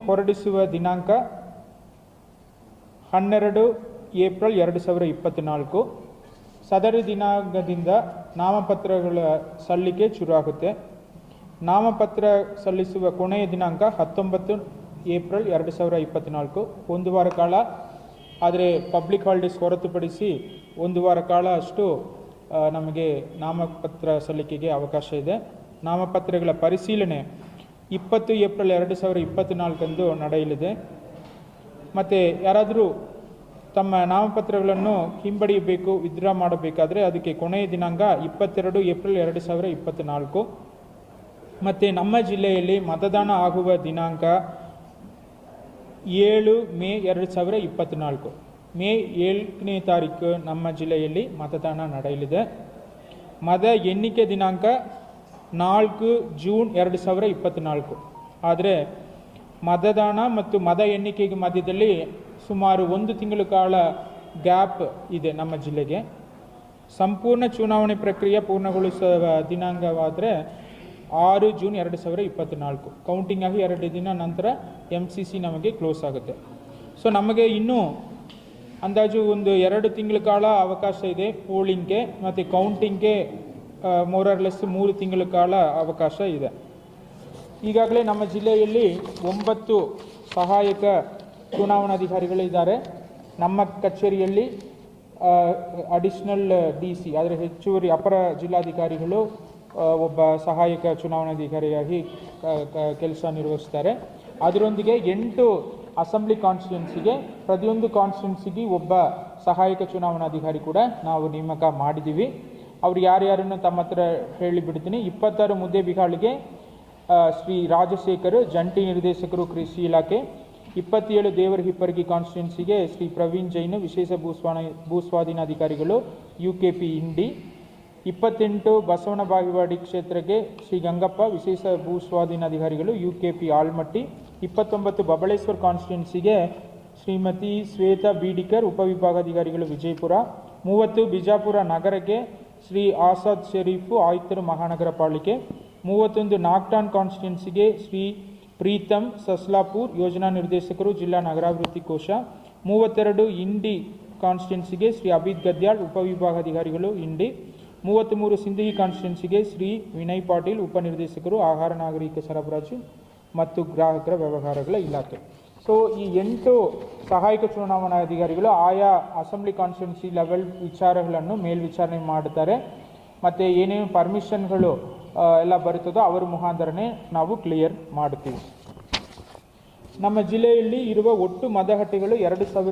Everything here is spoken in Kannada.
ಹೊರಡಿಸುವ ದಿನಾಂಕ ಹನ್ನೆರಡು ಏಪ್ರಿಲ್ ಎರಡು ಸಾವಿರ ಇಪ್ಪತ್ತ್ನಾಲ್ಕು ಸದರಿ ದಿನಾಂಕದಿಂದ ನಾಮಪತ್ರಗಳ ಸಲ್ಲಿಕೆ ಶುರುವಾಗುತ್ತೆ. ನಾಮಪತ್ರ ಸಲ್ಲಿಸುವ ಕೊನೆಯ ದಿನಾಂಕ ಹತ್ತೊಂಬತ್ತು ಏಪ್ರಿಲ್ ಎರಡು ಸಾವಿರ ಇಪ್ಪತ್ತ್ನಾಲ್ಕು ಒಂದು ವಾರ ಕಾಲ, ಆದರೆ ಪಬ್ಲಿಕ್ ಹಾಲಿಡೇಸ್ ಹೊರತುಪಡಿಸಿ ಒಂದು ವಾರ ಕಾಲ ಅಷ್ಟು ನಮಗೆ ನಾಮಪತ್ರ ಸಲ್ಲಿಕೆಗೆ ಅವಕಾಶ ಇದೆ. ನಾಮಪತ್ರಗಳ ಪರಿಶೀಲನೆ ಇಪ್ಪತ್ತು ಏಪ್ರಿಲ್ ಎರಡು ಸಾವಿರ ಇಪ್ಪತ್ತ್ನಾಲ್ಕಂದು ನಡೆಯಲಿದೆ. ಮತ್ತು ಯಾರಾದರೂ ತಮ್ಮ ನಾಮಪತ್ರಗಳನ್ನು ಹಿಂಪಡೆಯಬೇಕು, ವಿತ್ಡ್ರಾ ಮಾಡಬೇಕಾದರೆ ಅದಕ್ಕೆ ಕೊನೆಯ ದಿನಾಂಕ ಇಪ್ಪತ್ತೆರಡು ಏಪ್ರಿಲ್ ಎರಡು ಸಾವಿರ ಇಪ್ಪತ್ತ್ನಾಲ್ಕು ಮತ್ತು ನಮ್ಮ ಜಿಲ್ಲೆಯಲ್ಲಿ ಮತದಾನ ಆಗುವ ದಿನಾಂಕ ಏಳು ಮೇ ಎರಡು ಸಾವಿರ ಇಪ್ಪತ್ತ್ನಾಲ್ಕು ಮೇ ಏಳನೇ ತಾರೀಕು ನಮ್ಮ ಜಿಲ್ಲೆಯಲ್ಲಿ ಮತದಾನ ನಡೆಯಲಿದೆ. ಮತ ಎಣ್ಣಿಕೆ ದಿನಾಂಕ ನಾಲ್ಕು ಜೂನ್ ಎರಡು ಸಾವಿರ ಇಪ್ಪತ್ತ್ನಾಲ್ಕು ಆದರೆ ಮತದಾನ ಮತ್ತು ಮತ ಎಣ್ಣಿಕೆಗೆ ಮಧ್ಯದಲ್ಲಿ ಸುಮಾರು ಒಂದು ತಿಂಗಳ ಕಾಲ ಗ್ಯಾಪ್ ಇದೆ ನಮ್ಮ ಜಿಲ್ಲೆಗೆ. ಸಂಪೂರ್ಣ ಚುನಾವಣೆ ಪ್ರಕ್ರಿಯೆ ಪೂರ್ಣಗೊಳಿಸುವ ದಿನಾಂಕವಾದರೆ ಆರು ಜೂನ್ ಎರಡು ಸಾವಿರ ಇಪ್ಪತ್ತ್ನಾಲ್ಕು ಕೌಂಟಿಂಗ್ ಆಗಿ ಎರಡು ದಿನ ನಂತರ ಎಂ ಸಿ ಸಿ ನಮಗೆ ಕ್ಲೋಸ್ ಆಗುತ್ತೆ. ಸೊ ನಮಗೆ ಇನ್ನೂ ಅಂದಾಜು ಒಂದು ಎರಡು ತಿಂಗಳ ಕಾಲ ಅವಕಾಶ ಇದೆ. ಪೋಲಿಂಗ್ಗೆ ಮತ್ತು ಕೌಂಟಿಂಗ್ಗೆ ಮೋರರ್ಲೆಸ್ ಮೂರು ತಿಂಗಳ ಕಾಲ ಅವಕಾಶ ಇದೆ. ಈಗಾಗಲೇ ನಮ್ಮ ಜಿಲ್ಲೆಯಲ್ಲಿ ಒಂಬತ್ತು ಸಹಾಯಕ ಚುನಾವಣಾಧಿಕಾರಿಗಳು ಇದ್ದಾರೆ ನಮ್ಮ ಕಚೇರಿಯಲ್ಲಿ ಅಡಿಷನಲ್ ಡಿ ಸಿ ಆದರೆ ಹೆಚ್ಚುವರಿ ಅಪರ ಜಿಲ್ಲಾಧಿಕಾರಿಗಳು ಒಬ್ಬ ಸಹಾಯಕ ಚುನಾವಣಾಧಿಕಾರಿಯಾಗಿ ಕೆಲಸ ನಿರ್ವಹಿಸ್ತಾರೆ. ಅದರೊಂದಿಗೆ ಎಂಟು ಅಸೆಂಬ್ಲಿ ಕಾನ್ಸ್ಟಿಟ್ಯೂನ್ಸಿಗೆ ಪ್ರತಿಯೊಂದು ಕಾನ್ಸ್ಟಿಟ್ಯೂನ್ಸಿಗೆ ಒಬ್ಬ ಸಹಾಯಕ ಚುನಾವಣಾಧಿಕಾರಿ ಕೂಡ ನಾವು ನೇಮಕ ಮಾಡಿದ್ದೀವಿ. ಅವ್ರು ಯಾರ್ಯಾರನ್ನು ತಮ್ಮ ಹತ್ರ ಹೇಳಿಬಿಡ್ತೀನಿ ಇಪ್ಪತ್ತಾರು ಮುದ್ದೆ ಬಿಹಾಳಿಗೆ ಶ್ರೀ ರಾಜಶೇಖರ್, ಜಂಟಿ ನಿರ್ದೇಶಕರು, ಕೃಷಿ ಇಲಾಖೆ. ಇಪ್ಪತ್ತೇಳು ದೇವರ ಹಿಪ್ಪರಗಿ ಕಾನ್ಸ್ಟಿಟ್ಯೂನ್ಸಿಗೆ ಶ್ರೀ ಪ್ರವೀಣ್ ಜೈನ್, ವಿಶೇಷ ಭೂಸ್ವಾನ, ಭೂಸ್ವಾಧೀನಾಧಿಕಾರಿಗಳು ಯು ಕೆ ಪಿ ಇಂಡಿ ಇಪ್ಪತ್ತೆಂಟು ಬಸವನ ಬಾಗಿವಾಡಿ ಕ್ಷೇತ್ರಕ್ಕೆ ಶ್ರೀ ಗಂಗಪ್ಪ, ವಿಶೇಷ ಭೂಸ್ವಾಧೀನಾಧಿಕಾರಿಗಳು ಯು ಕೆ ಪಿ ಆಲ್ಮಟ್ಟಿ ಇಪ್ಪತ್ತೊಂಬತ್ತು ಬಬಳೇಶ್ವರ್ ಕಾನ್ಸ್ಟಿಟ್ಯೂನ್ಸಿಗೆ ಶ್ರೀಮತಿ ಶ್ವೇತಾ ಬೀಡಿಕರ್, ಉಪವಿಭಾಗಾಧಿಕಾರಿಗಳು, ವಿಜಯಪುರ. ಮೂವತ್ತು ಬಿಜಾಪುರ ನಗರಕ್ಕೆ ಶ್ರೀ ಆಸಾದ್ ಶರೀಫು ಆಯುಕ್ತರು ಮಹಾನಗರ ಪಾಲಿಕೆ, ಮೂವತ್ತೊಂದು ನಾಗ್ಟಾನ್ ಕಾನ್ಸ್ಟಿಟ್ಯೂನ್ಸಿಗೆ ಶ್ರೀ ಪ್ರೀತಮ್ ಸಸ್ಲಾಪುರ್ ಯೋಜನಾ ನಿರ್ದೇಶಕರು, ಜಿಲ್ಲಾ ನಗರಾಭಿವೃದ್ಧಿ ಕೋಶ, ಮೂವತ್ತೆರಡು ಇಂಡಿ ಕಾನ್ಸ್ಟಿಟ್ಯೂನ್ಸಿಗೆ ಶ್ರೀ ಅಭಿತ್ ಗದ್ಯಾಳ್ ಉಪವಿಭಾಗಾಧಿಕಾರಿಗಳು ಇಂಡಿ, ಮೂವತ್ತ್ಮೂರು ಸಿಂಧಿ ಕಾನ್ಸ್ಟಿಟ್ಯೂನ್ಸಿಗೆ ಶ್ರೀ ವಿನಯ್ ಪಾಟೀಲ್ ಉಪನಿರ್ದೇಶಕರು ಆಹಾರ ನಾಗರಿಕ ಸರಬರಾಜು ಮತ್ತು ಗ್ರಾಹಕರ ವ್ಯವಹಾರಗಳ ಇಲಾಖೆ. ಸೊ ಈ ಎಂಟು ಸಹಾಯಕ ಚುನಾವಣಾ ಅಧಿಕಾರಿಗಳು ಆಯಾ ಅಸೆಂಬ್ಲಿ ಕಾನ್ಸ್ಟಿಟ್ಯೂನ್ಸಿ ಲೆವೆಲ್ ವಿಚಾರಗಳನ್ನು ಮೇಲ್ವಿಚಾರಣೆ ಮಾಡುತ್ತಾರೆ. ಮತ್ತು ಏನೇನು ಪರ್ಮಿಷನ್ಗಳು ಎಲ್ಲ ಬರುತ್ತದೋ ಅವರ ಮುಖಾಂತರನೇ ನಾವು ಕ್ಲಿಯರ್ ಮಾಡ್ತೀವಿ ನಮ್ಮ ಜಿಲ್ಲೆಯಲ್ಲಿ ಇರುವ ಒಟ್ಟು ಮತಗಟ್ಟೆಗಳು ಎರಡು ಸಾವಿರ